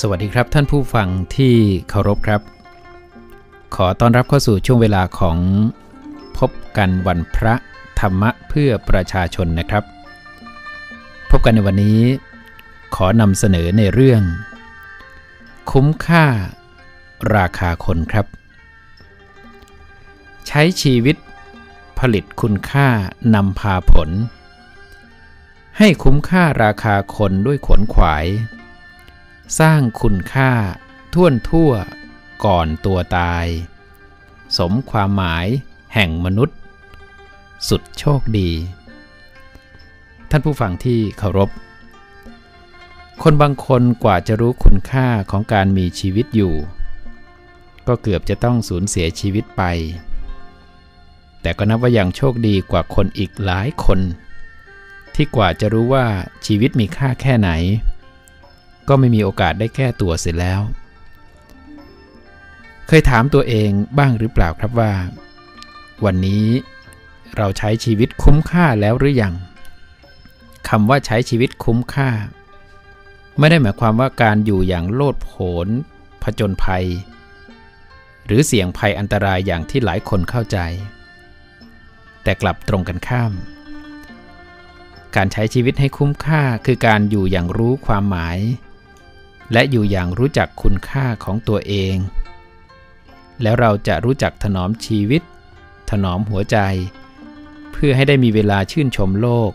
สวัสดีครับท่านผู้ฟังที่เคารพครับ ขอต้อนรับเข้าสู่ช่วงเวลาของพบกันวันพระธรรมะเพื่อประชาชนนะครับ พบกันในวันนี้ ขอนำเสนอในเรื่อง คุ้มค่าราคาคนครับ ใช้ชีวิตผลิตคุณค่านำพาผล ให้คุ้มค่าราคาคนด้วยขนขวาย สร้างคุณค่าท่วนทั่วก่อนตัวตาย สมความหมายแห่งมนุษย์ สุดโชคดี ท่านผู้ฟังที่เคารพ คนบางคนกว่าจะรู้คุณค่าของการมีชีวิตอยู่ ก็เกือบจะต้องสูญเสียชีวิตไป แต่ก็นับว่ายังโชคดีกว่าคนอีกหลายคน ที่กว่าจะรู้ว่าชีวิตมีค่าแค่ไหน ก็ไม่มีโอกาสได้แก้ตัวเสร็จแล้ว เคยถามตัวเองบ้างหรือเปล่าครับว่า วันนี้เราใช้ชีวิตคุ้มค่าแล้วหรือยังคำว่าใช้ชีวิตคุ้มค่า ไม่ได้หมายความว่าการอยู่อย่างโลดโผนผจญภัย หรือเสี่ยงภัยอันตรายอย่างที่หลายคนเข้าใจ แต่กลับตรงกันข้าม การใช้ชีวิตให้คุ้มค่าคือการอยู่อย่างรู้ความหมาย และอยู่อย่างรู้จักคุณค่าของตัวเอง แล้วเราจะรู้จักถนอมชีวิต ถนอมหัวใจ เพื่อให้ได้มีเวลาชื่นชมโลก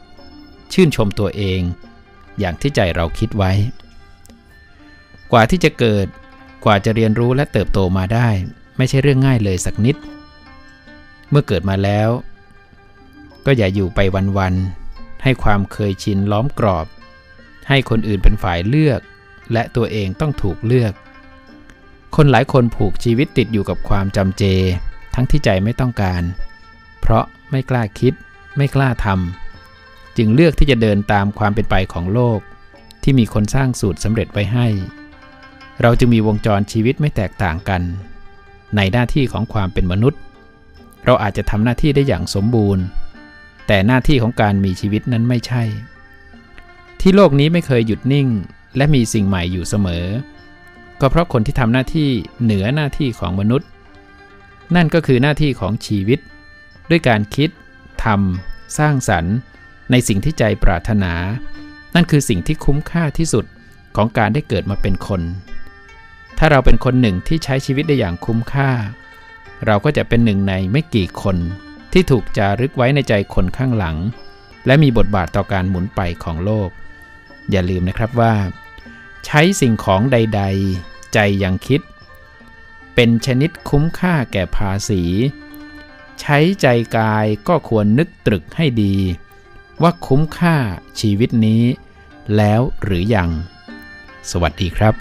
ชื่นชมตัวเอง อย่างที่ใจเราคิดไว้ กว่าที่จะเกิดกว่าจะเรียนรู้และเติบโตมาได้ ไม่ใช่เรื่องง่ายเลยสักนิด เมื่อเกิดมาแล้ว ก็อย่าอยู่ไปวันๆให้ความเคยชินล้อมกรอบ ให้คนอื่นเป็นฝ่ายเลือก และตัวเองต้องถูกเลือก คนหลายคนผูกชีวิตติดอยู่กับความจำเจ ทั้งที่ใจไม่ต้องการ เพราะไม่กล้าคิด ไม่กล้าทำจึงเลือกที่จะเดินตามความเป็นไปของโลก ที่มีคนสร้างสูตรสำเร็จไว้ให้ เราจึงมีวงจรชีวิตไม่แตกต่างกัน ในหน้าที่ของความเป็นมนุษย์ เราอาจจะทำหน้าที่ได้อย่างสมบูรณ์ แต่หน้าที่ของการมีชีวิตนั้นไม่ใช่ที่โลกนี้ไม่เคยหยุดนิ่ง และมีสิ่งใหม่อยู่เสมอ ก็เพราะคนที่ทำหน้าที่เหนือหน้าที่ของมนุษย์ นั่นก็คือหน้าที่ของชีวิต ด้วยการคิดทำสร้างสรรค์ ในสิ่งที่ใจปรารถนา นั่นคือสิ่งที่คุ้มค่าที่สุดของการได้เกิดมาเป็นคน ถ้าเราเป็นคนหนึ่งที่ใช้ชีวิตได้อย่างคุ้มค่า เราก็จะเป็นหนึ่งในไม่กี่คนที่ถูกจารึกไว้ในใจคนข้างหลัง และมีบทบาทต่อการหมุนไปของโลก อย่าลืมนะครับว่า ใช้สิ่งของใด ๆ ใจยังคิด เป็นชนิดคุ้มค่าแก่ภาษี ใช้ใจกายก็ควรนึกตรึกให้ดี ว่าคุ้มค่าชีวิตนี้ แล้วหรือยัง สวัสดีครับ